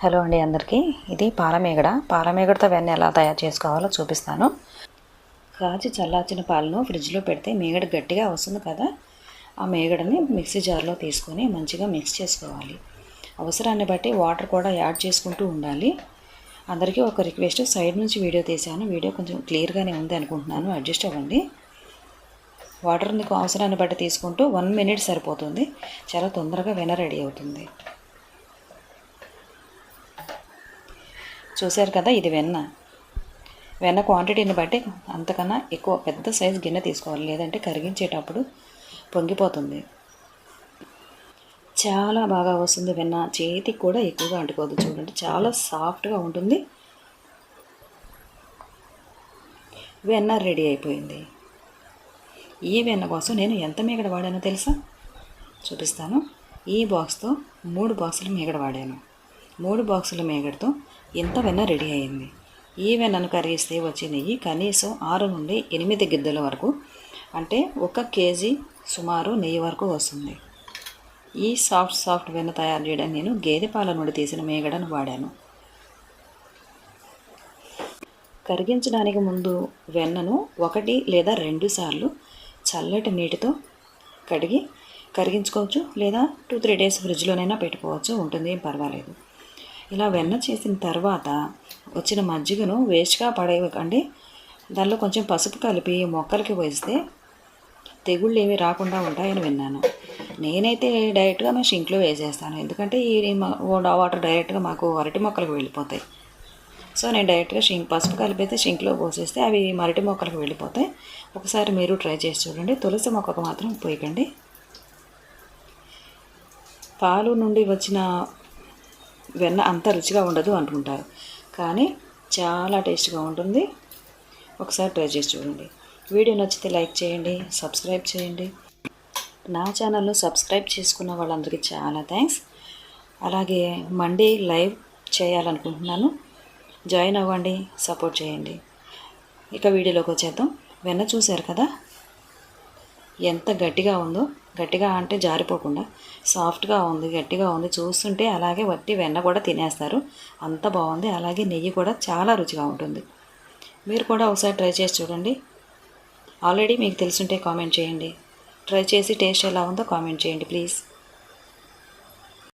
Hello అండి అందరికీ. ఇది పాలమేగడ. పాలమేగడతో వెన్న ఎలా తయారు చేసుకోవాలో చూపిస్తాను. కాచి చల్లార్చిన పాలను ఫ్రిడ్జ్లో పెడితే మేగడ గట్టిగా వస్తుంది కదా. ఆ మేగడని మిక్సీ జార్లో తీసుకొని మంచిగా మిక్స్ చేసుకోవాలి. అవసరాన్ని బట్టి వాటర్ కూడా యాడ్ చేసుకుంటూ ఉండాలి. అందరికీ ఒక రిక్వెస్ట్. సైడ్ నుంచి వీడియో తీశాను. వీడియో కొంచెం క్లియర్గానే ఉంది అనుకుంటున్నాను. అడ్జస్ట్ అవ్వండి. వాటర్ మీకు అవసరాన్ని బట్టి తీసుకుంటూ వన్ మినిట్ సరిపోతుంది. చాలా తొందరగా వెన రెడీ అవుతుంది. చూశారు కదా ఇది వెన్న. వెన్న క్వాంటిటీని బట్టి అంతకన్నా ఎక్కువ పెద్ద సైజు గిన్నె తీసుకోవాలి. లేదంటే కరిగించేటప్పుడు పొంగిపోతుంది. చాలా బాగా వస్తుంది వెన్న. చేతికి కూడా ఎక్కువగా అంటుకోదు చూడండి. చాలా సాఫ్ట్గా ఉంటుంది. వెన్న రెడీ అయిపోయింది. ఈ వెన్న కోసం నేను ఎంత మీగడ వాడానో తెలుసా? చూపిస్తాను. ఈ బాక్స్తో మూడు బాక్సులు మీగడ వాడాను. మూడు బాక్సుల మీగడతో ఇంత వెన్న రెడీ అయింది ఈ వెన్నను కరిగిస్తే వచ్చే నెయ్యి కనీసం ఆరు నుండి ఎనిమిది గిద్దెల వరకు అంటే ఒక కేజీ సుమారు నెయ్యి వరకు వస్తుంది. ఈ సాఫ్ట్ సాఫ్ట్ వెన్న తయారు చేయడానికి నేను గేదె పాల నుండి తీసిన మేగడను వాడాను. కరిగించడానికి ముందు వెన్నను ఒకటి లేదా రెండు సార్లు చల్లటి నీటితో కడిగి కరిగించుకోవచ్చు లేదా టూ త్రీ డేస్ ఫ్రిడ్జ్లోనైనా పెట్టుకోవచ్చు. ఉంటుంది ఏం పర్వాలేదు. ఇలా వెన్న చేసిన తర్వాత వచ్చిన మజ్జిగను వేస్ట్గా పడేయకండి. దానిలో కొంచెం పసుపు కలిపి మొక్కలకి వేస్తే తెగుళ్ళు ఏమి రాకుండా ఉంటాయని విన్నాను. నేనైతే డైరెక్ట్గా మా షింక్లో వేసేస్తాను. ఎందుకంటే ఈ వాటర్ డైరెక్ట్గా మాకు అరటి మొక్కలకు వెళ్ళిపోతాయి. సో నేను డైరెక్ట్గా షింక్ పసుపు కలిపితే షింక్లో పోసేస్తే అవి మరటి మొక్కలకు వెళ్ళిపోతాయి. ఒకసారి మీరు ట్రై చేసి చూడండి. తులసి మొక్కకు మాత్రం పోయకండి పాలు నుండి వచ్చిన వెన్న అంత రుచిగా ఉండదు అనుకుంటారు కానీ చాలా టేస్ట్గా ఉంటుంది. ఒకసారి ట్రై చేసి చూడండి. వీడియో నచ్చితే లైక్ చేయండి సబ్స్క్రైబ్ చేయండి. నా ఛానల్ను సబ్స్క్రైబ్ చేసుకున్న వాళ్ళందరికీ చాలా థ్యాంక్స్. అలాగే మండే లైవ్ చేయాలనుకుంటున్నాను. జాయిన్ అవ్వండి సపోర్ట్ చేయండి. ఇక వీడియోలోకి వచ్చేద్దాం. వెన్న చూశారు కదా? ఎంత గట్టిగా ఉందో. గట్టిగా అంటే జారిపోకుండా సాఫ్ట్గా ఉంది గట్టిగా ఉంది. చూస్తుంటే అలాగే వట్టి వెన్న కూడా తినేస్తారు. అంత బాగుంది. అలాగే నెయ్యి కూడా చాలా రుచిగా ఉంటుంది. మీరు కూడా ఒకసారి ట్రై చేసి చూడండి. ఆల్రెడీ మీకు తెలుసుంటే కామెంట్ చేయండి. ట్రై చేసి టేస్ట్ ఎలా ఉందో కామెంట్ చేయండి ప్లీజ్.